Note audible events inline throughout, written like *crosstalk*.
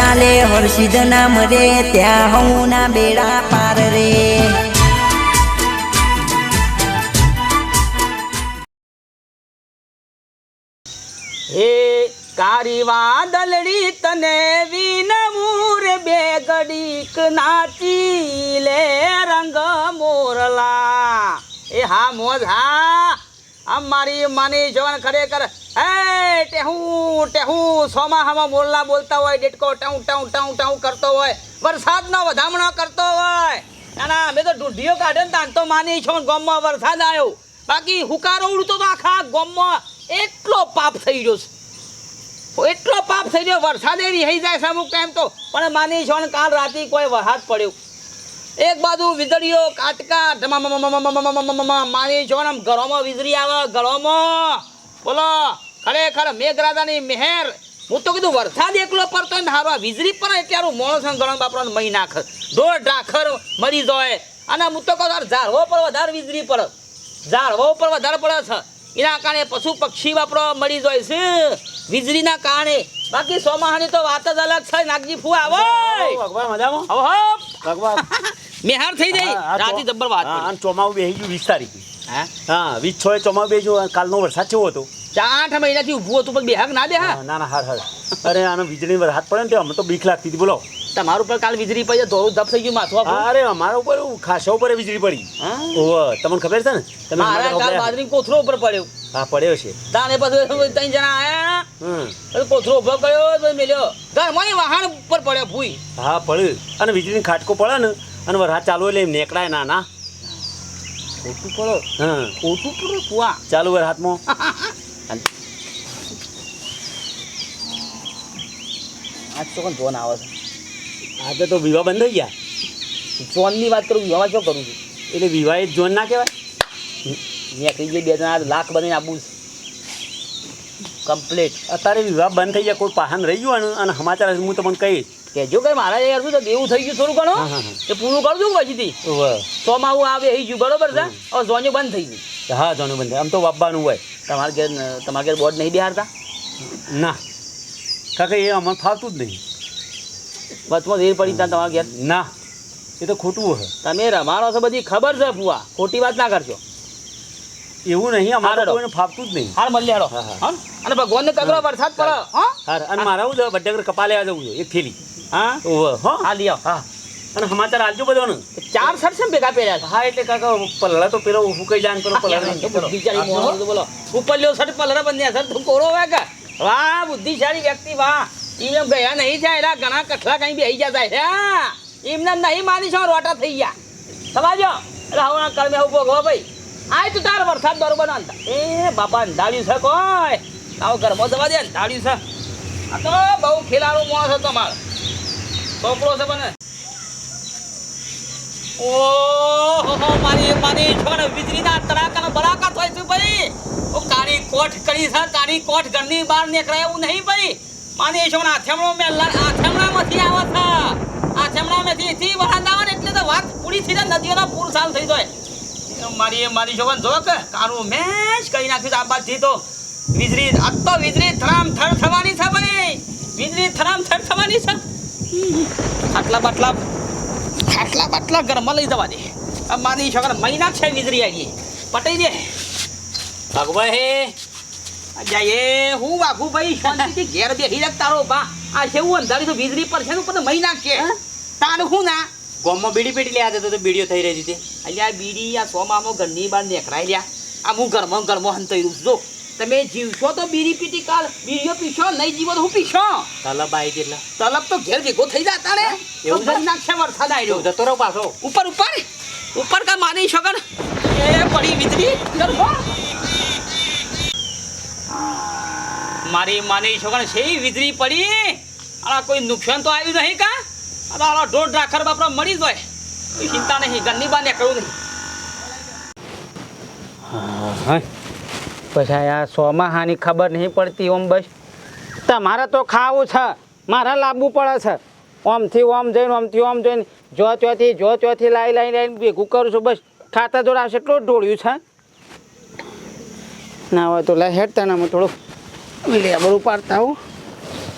ચાલે, હર્ષિદ નામ રે, ત્યાં હું ના બેડા પાર રે. હે કારી વાદળડી તને વિનમૂર બે ગડીક નાચી લે રંગ મોરલા. એ હા મોજ હા. આમ મારી માની જવાન ખરેખર, હે, ટેહું ટેહું, સોમાહામાં મોરલા બોલતા હોય, ડેટકો ટાઉ ટાઉ ટાઉ ટાઉ કરતો હોય, વરસાદનો વધામણો કરતો હોય. ના ના અમે તો ઢૂંઢીઓ કાઢે ને તો માની છો ગોમમાં વરસાદ આવ્યો બાકી હુકારો ઉડતો તો આખા ગોમમાં એટલો પાપ થઈ ગયો છે. એટલો પાપ થઈ ગયો, વરસાદે રહી જાય છે અમુક ટાઈમ તો. પણ માની છો ને કાલ રાતે કોઈ વરસાદ પડ્યો. એક બાજુ વીજળીઓ કાટકા માની છો ઘરોમાં વીજળી આવે, ઘરોમાં. બોલો, ખરેખર મેઘરાજાની મહેર. હું તો કીધું, વરસાદ એકલો પડતો ને હારો વીજળી પણ અત્યારે મોણસ ગરમ બાપરાને મહી નાખ. ઢોર ઢાખર મરી જાય. અને હું તો કહું ઝાડવો પર વધારે વીજળી પડે. ઝાડવો ઉપર વધારે પડે છે. એના કારણે પશુ પક્ષી વાપરો મળી જાય છે. વીજળીના કારણે બાકી સોમાહાની તો વાત જ અલગ છે. નાગજી ફુ આવે. ભગવાન મજામાં? આવો હો ભગવાન. *laughs* મેહાર થઈ હા, રાતી જબ્બર વાત ચોમાવું બેસી ગયું વીસ તારીખ. હા? હા વીસ છ ચોમાવું બેસી કાલનો વરસાદ કેવો હતો. આઠ મહિનાથી ઊભું હતું પણ બેહાક ના બેહા હા, ના ના હાર હાર. અરે આનો વીજળી વરસાદ પડે ને તે અમને તો બીક લાગતી હતી બોલો. તમારું પર કાલ વીજળી પડી ધોળું ધપ થઈ ગયું માથું. અરે અમારા ઉપર ખાસા ઉપર વીજળી પડી? ઓહ તમને ખબર છે ને? તમે મારા કાલ બાજરી કોથળો ઉપર પડ્યો. હા પડ્યો છે. તાને પછી ત્રણ જણા આયા કોથળો ઊભો કર્યો પછી મેલ્યો. ઘરમાં વાહન ઉપર પડ્યો ભૂઈ. હા પડ્યું. અને વીજળી ખાટકો પડે ને અને વરસાદ ચાલુ એટલે એમ નેકળાય ના ના. ખોટું પડો? હા ખોટું પડો? કુવા ચાલુ વરસાદમાં. આજ તો કોણ જોન આવે છે? આજે તો વિવાહ બંધ થઈ ગયા. જોનની વાત કરું વિવાહ શું કરું છું? એટલે વિવાહ એ જોન ના કહેવાય. મેં કહી બે જણા લાખ બની આપું કમ્પ્લીટ અત્યારે વિવાહ બંધ થઈ ગયા કોઈ પાહન રહી ગયું અને- સમાચાર હું તમને કહીશ. કેજો કે મારા યાર શું તો દેવું થઈ ગયું થોડું ઘણું. એ પૂરું કરી દઉં પછીથી. સોમાં હું આવે એ ગયું બરોબર છે? હવે જોન્યું બંધ થઈ ગયું હા જોન્યું બંધ આમ તો વાપવાનું હોય. તમારે ઘેર તમારા ઘેર બોર્ડ નહીં બિહારતા? ના. કાકા એ અમને ફાવતું જ નહીં. વચમાં રેર પડી ત્યાં તમારા ઘેર? ના. એ તો ખોટું હોય તમે રમાડો છો બધી ખબર છે ફુવા ખોટી વાત ના કરશો. એવું નહીં અમારે. કોઈને ફાપતું જ નહીં. હાર મળી હેડો અને ભગવાનને કગરો વરસાદ પડે હા. અને મારા હું બડ્ડે કપા લેવા જવું છે એક થેલી. હા? હો. હા લઈ આવો હા. અને સમાચાર આલજો બધાને. ચાર શર્ટ છે ને ભેગા પહેર્યા હા એટલે કાકા પલળા તો પેલો હું જાય પેલો પલળા તો બોલો. ઉપર લ્યો શર્ટ પલરા બંધ્યા સર તું કોરો હોય કે? વાહ બુદ્ધિશાળી વ્યક્તિ વાહ. એમ ગયા નહીં જાય એલા ઘણા કઠલા કઈ બેહી જતા છે એમને નહીં માની છો રોટા થઈ ગયા. સમજો એટલે હવે કરમે ભોગવો ભાઈ. આય તું તાર વરસાદ દોર ના અંતા એ બાપા અંધાડ્યું છે કોઈ? આવો ઘરમાં જવા દે અંધાડ્યું છે. આ તો બહુ ખેલાડો માણસ હતો મારો છોકરો છે બને. ઓહો મારી મારી છોડ વીજળીના તડાકાનો બડાકા થાય છે ભાઈ. ઓ કાળી કોઠ કરી છે કાળી કોઠ ઘરની બહાર નીકળાય એવું નહીં ભાઈ. મારી છોડ આથેમણો મેં આથેમણામાંથી આવે છે આથેમણામાંથી થી વરાદ આવે ને એટલે તો વાત પૂરી થઈ જાય, નદીઓના પૂર સાલ થઈ જાય. મારી મારી જોવન જો કે કારું મેચ કરી નાખ્યું આ બાજથી તો. વીજળી આ તો વીજળી થરામ થર થવાની છે ભાઈ. વીજળી થરામ થર થવાની છે. આટલા બાટલા આટલા બાટલા ઘરમાં લઈ જવા દે. આ મારી છોકરા મહિના છે વીજળી આવી. પટાઈ દે. ભગવાન હે જાય હું વાઘુ ભાઈ શાંતિથી ઘેર બેસી રાખ તારો બા આ જેવું અંધારી તો વીજળી પર છે ને પણ મહિના કે. તારું હું ના? ગોમમાં બીડી પેટી લે જતો તો બીડીઓ થઈ રહી હતી અલ્યા બીડી આ સો મામો ઘરની બહાર નીકળાઈ લ્યા. આ હું ઘરમાં ઘરમાં હંતાઈ. જો. તમે જીવશો તો બીડી પીટી કાલ. બીડીઓ પીશો નહીં જીવો તો હું પીશો? તલબ આવી કેટલા તલબ તો ઘેર ભેગો થઈ જતા ને એવું? એવું નાખશે વરસાદ આવ્યો જતો રહો પાછો. ઉપર ઉપર? ઉપર કા માની શકન એ પડી વીજળી. ગરબો મારી માની છોકરા છે વીજળી પડી. આ કોઈ નુકસાન તો આવ્યું નહીં કા? આ ઢોર ઢાખર બાપરા મળી જ હોય. ચિંતા નહીં ઘરની બહાર નીકળવું નહીં પછી આ સોમાહાની ખબર નહીં પડતી ઓમ બસ. તમારે તો ખાવું છે. મારે લાવવું પડે છે. ઓમથી ઓમ જઈને, ઓમથી ઓમ જઈને, જો ત્યાંથી જો ત્યાંથી લાવી લાવી લાવીને ભેગું કરું છું. બસ ખાતા જોડે આવશે એટલું ઢોળ્યું છે. ના હોય તો લે હેડતા ના થોડું. લેબર ઉપાડતા હું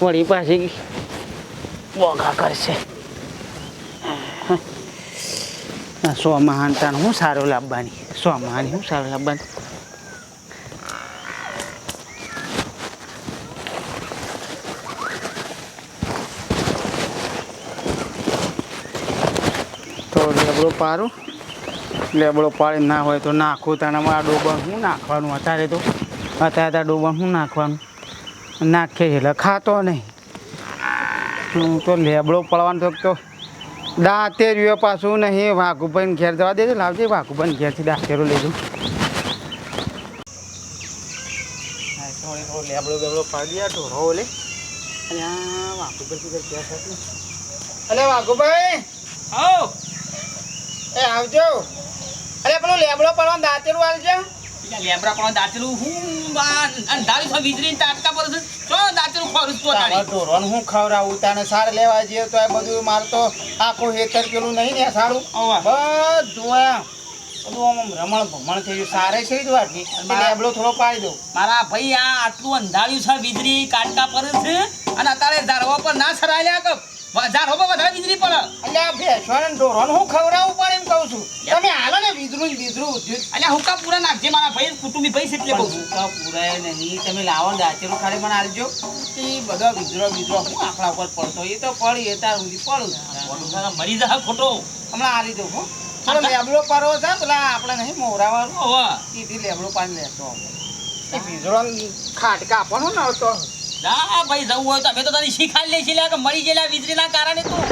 વળી પાછી બોગા કરશે. સો મહાનતાનું હું સારું લાવવાની. સો મહાની હું સારું લાવવાની. તો લેબડો પારું લેબડો પાડી ના હોય તો નાખું. તાણામાં આ ડોબણ શું નાખવાનું? અત્યારે તો અત્યારે આ ડોબણ શું નાખવાનું? નાખીએ એટલે ખાતો નહીં. હું તો લેબડો પડવાનો તો તો દાંતે રહ્યો પાછું નહીં વાઘુભાઈને ઘેર જવા દેજો લાવજે વાઘુભાઈને ઘેરથી દાંતેરો લેજો. લેબડો બેબડો પાડી દે ઢોરો ઓલે. વાઘુભાઈ ઘેર અરે વાઘુભાઈ! આવો. એ આવજો. અરે પેલું લેબડો પડવાનો દાંતેરું આવજો લેબડા પણ દાંતેરું હું અંધારી વીજળી તાટકા છે. દાંતેલું ખોરું તો તારા હું ખવડાવું? તાને સાર લેવા જઈએ તો એ બધું મારે તો આખું હેતર પેલું નહીં ને સારું? બધું આ. બધું આમ રમણ ભમણ થઈ ગયું. સારે છે મારા- લેબડો થોડો પાડી દઉં. મારા ભાઈ આ આટલું અંધાર્યું છે વીજળી કાટકા પર છે. અને અત્યારે ધારવા પર ના સરાયેલા કે પર વધારે વીજળી પડે. એટલે આ ભેંસોને હું ખવડાવું પણ એમ કહું છું. તમે હાલો ને વીજળું વીજળું અલ્યા હુકા પૂરા નાખજે મારા ભાઈ કુટુંબી ભાઈ એટલે કહું છું ભૂકા પુરાય નહીં તમે લાવો ને ખાડે પણ આલજો એ બધો વીજળો વીજળો હું આપણા ઉપર પડતો. એ તો પડી એ તાર સુધી પડું મરી જા ખોટો. હમણાં આલી દઉં હું. થોડો લેબડો પારો છે પેલા આપણે નહીં મોરાવાનું એથી લેબડો પાણી લેતો વીજળો ખાટકા આપવાનો ને તો ના ભાઈ જવું હોય તો અમે તો તને શીખાડી લઈશું લ્યા કે મરી ગયેલા વીજળીના કારણે તું.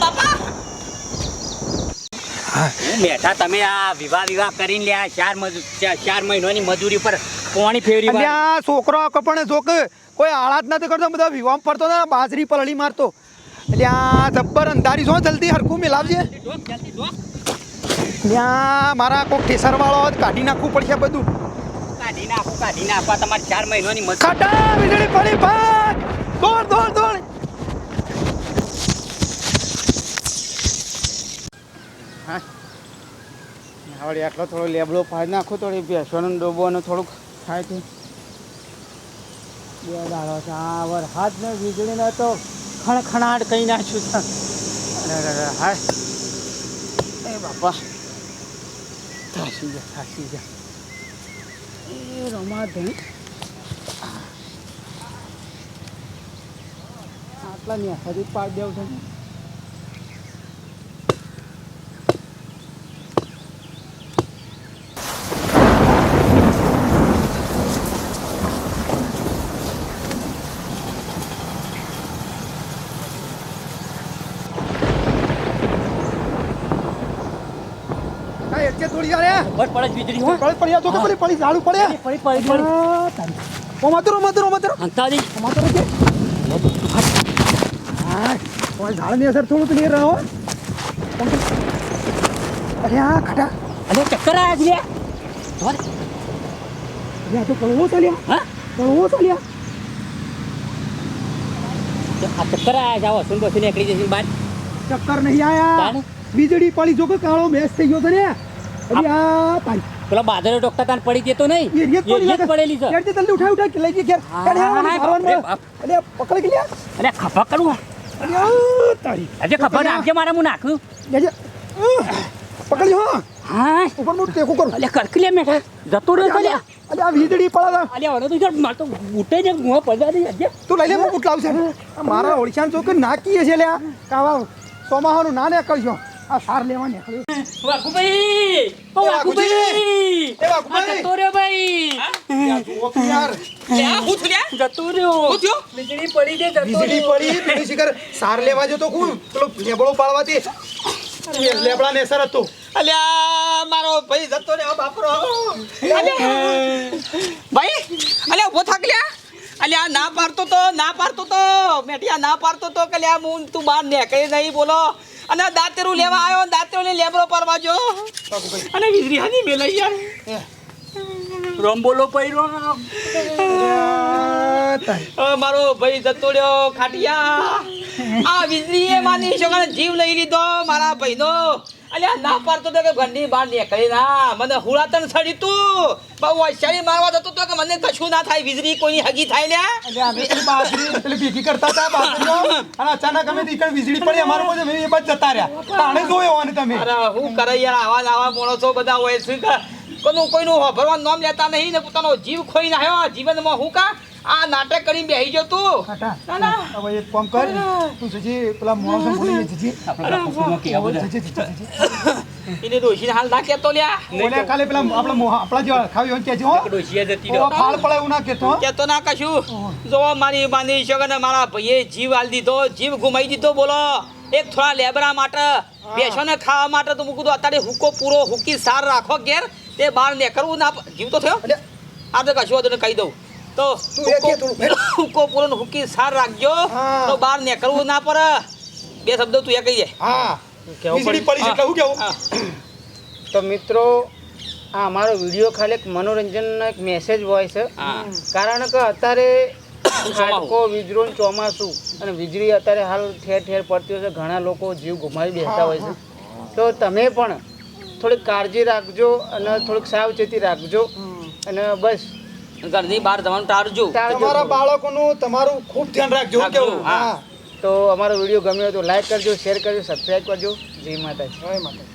બાપા. બેઠા તમે આ વિવાહ વિવાહ કરીને લ્યા ચાર ચાર- મહિનાની મજૂરી પર પોણી ફેરવી આ છોકરો કપણે જો કોઈ આળાત નથી કરતો બધા વિવાહ પડતો ને બાજરી પલળી મારતો. એટલે આ જબ્બર અંધારી છો જલ્દી હરખું મિલાવજે. ત્યાં મારા કોઈ ઠેસર વાળો કાઢી નાખવું પડશે બધું. કાઢી કાઢી તમારે ચાર મહિનાની મજૂરી ખાટા વીજળી પડી ભાગ દોડ હા થોડો લેબડો પાડી નાખો થોડી ભેંસોનો ડોબો અને થોડુંક થાય છે બે દાડો છે હા વરસાદ ને વીજળીને તો ખણખણાટ કહી નાખ્યું હાય એ બાપા થાસી જા થાસી જા એ રમા આટલા ને હજી પાડી દેવું છે એટલે થોડી યાર બસ પડે વીજળી હો. પડે પડી તો કે પડી પડી ઝાડુ પડે. પડી પડી પડી ઓ માતરો માતરો માતરો અંતાજી. માતરો કે હા ઓય ઝાડની અસર થોડું ક્લિયર રહો અરે આ ખટા. અરે ચક્કર આયા છે. અરે આ તો કળવો ચાલ્યા હા? કળવો આ ચક્કર આયા જાવ સુન બસી નીકળી જશે બહાર ચક્કર નહીં આયા? વીજળી પડી જો કે કાળો મેસ થઈ ગયો છે ને અરે પેલા બાદરે ટોકતા તાન પડી જતો નહીં? પડેલી છે. કેડથી તલ્લી ઉઠાઈ ઉઠાઈ લઈ ગઈ ઘેર. અરે પકડી કે લ્યા અરે ખભા કરું અરે તારી. ખભા નાખજે મારે હું નાખું. લેજે. ઉહ, પકડી હો. હા. ઉપરનું ટેકો કરું. અલે કરકલે મેઠા જતો રહ્યો તો લ્યા અરે આ વીજળી પડે. અલે હવે તો જો માર તો ઉઠે જ મોં પડવા દે તું લઈ લે મારા ઓળખાણ ચોકે નાખીએ છે લ્યા કાવા સોમાહાનું ના ને કરશો આ સાર લેવા નીકળ્યો વાઘુભાઈ ઓ! વાઘુભાઈ! એ વાઘુભાઈ! આ જતો રહ્યો ભાઈ. યાર, હું છું જતો રહ્યો. વીજળી પડી દે જતો વીજળી પડી પેલી શિખર. સાર લેવા જતો કોણ? પેલો લેબળો પાડવાથી. લેબડા ને અસર હતો. અલ્યા મારો ભાઈ જતો રહ્યો બાપરો. ભાઈ અલ્યા ઊભો થાક લ્યા. અલ્યા ના પાડતો તો ના પાડતો તો. મેઠિયા ના પાડતો તો કે લ્યા હું તું બહાર નીકળી નહીં બોલો. અને દાંતેરું લેવા આવ્યો દાંતેરું ને લેબરો પરવા જો. અને વીજળી હાની મેલાઈ યાર. રોમ પહેરો મારો ભાઈ જતો રહ્યો ખાટિયા. આ વીજળીએ માની છોકરાને જીવ લઈ લીધો મારા ભાઈનો. અલ્યા ના પાડતો તો કે ઘરની બહાર નીકળી ના. મને હુળાતન સડી તું. બહુ વૈશાળી મારવા જતો તો કે મને કશું ના થાય વીજળી કોઈની હગી થાય લ્યા? એટલે અમે પેલી બાજરી પેલી ભેગી કરતા હતા બાજરીઓ. અને અચાનક અમે નીકળ વીજળી પડી અમારો પાસે અમે એ બાજુ જતા રહ્યા. તાણે જોયો અને તમે? અરે હું કરે યાર આવા ને આવા માણસો બધા હોય કે કોનું કોઈનું ભરવાનું નામ લેતા નહીં ને પોતાનો જીવ ખોઈ નાખ્યો. જીવનમાં હું કા? આ નાટક કરીને બેહી જો તું. ના ના. હવે એક કામ કર. તું જજી પેલા માણસો બોલી જજી. આવો જજી જજી એને ડોશીને હાલ ના કેતો લ્યા. બોલે ખાલી પેલા આપણા મોહ- આપણા જેવા ખાવી હોય કેજો હો. જતી રહો. ફાળ પડે એવું ના કેતો હો. ના કશું. જો મારી માની શગન ને મારા ભાઈએ જીવ હાલ દીધો જીવ ગુમાઈ દીધો બોલો. એક થોડા લેબરા માટે. બેસો ને ખાવા માટે તો મૂકું તો અત્યારે હુકો પૂરો હુકી સાર રાખો ઘેર. તે બહાર નીકળવું ના જીવ તો થયો? આ તો કશું તને કહી દઉં. તો હુકો પૂરો હુકી સાર રાખજો. તો બહાર નીકળવું ના પડે. બે શબ્દો તું એ કહી જાય હા. કેવું પડી. એટલે હું. કેવું તો મિત્રો આ અમારો વીડિયો ખાલી એક મનોરંજનનો એક મેસેજ હોય છે. કારણ કે અત્યારે ખાડકો વીજળો ચોમાસું અને વીજળી અત્યારે હાલ ઠેર ઠેર પડતી હોય છે. ઘણા લોકો જીવ ગુમાવી બેસતા હોય છે. તો તમે પણ થોડીક કાળજી રાખજો અને થોડીક સાવચેતી રાખજો. અને બસ ઘરની બહાર જવાનું ટાળજો. તમારા બાળકોનું તમારું ખૂબ ધ્યાન રાખજો હું કેવું? હા. તો અમારો વીડિયો ગમ્યો તો લાઈક કરજો શેર કરજો સબસ્ક્રાઈબ કરજો. જય માતાજી. જય માતા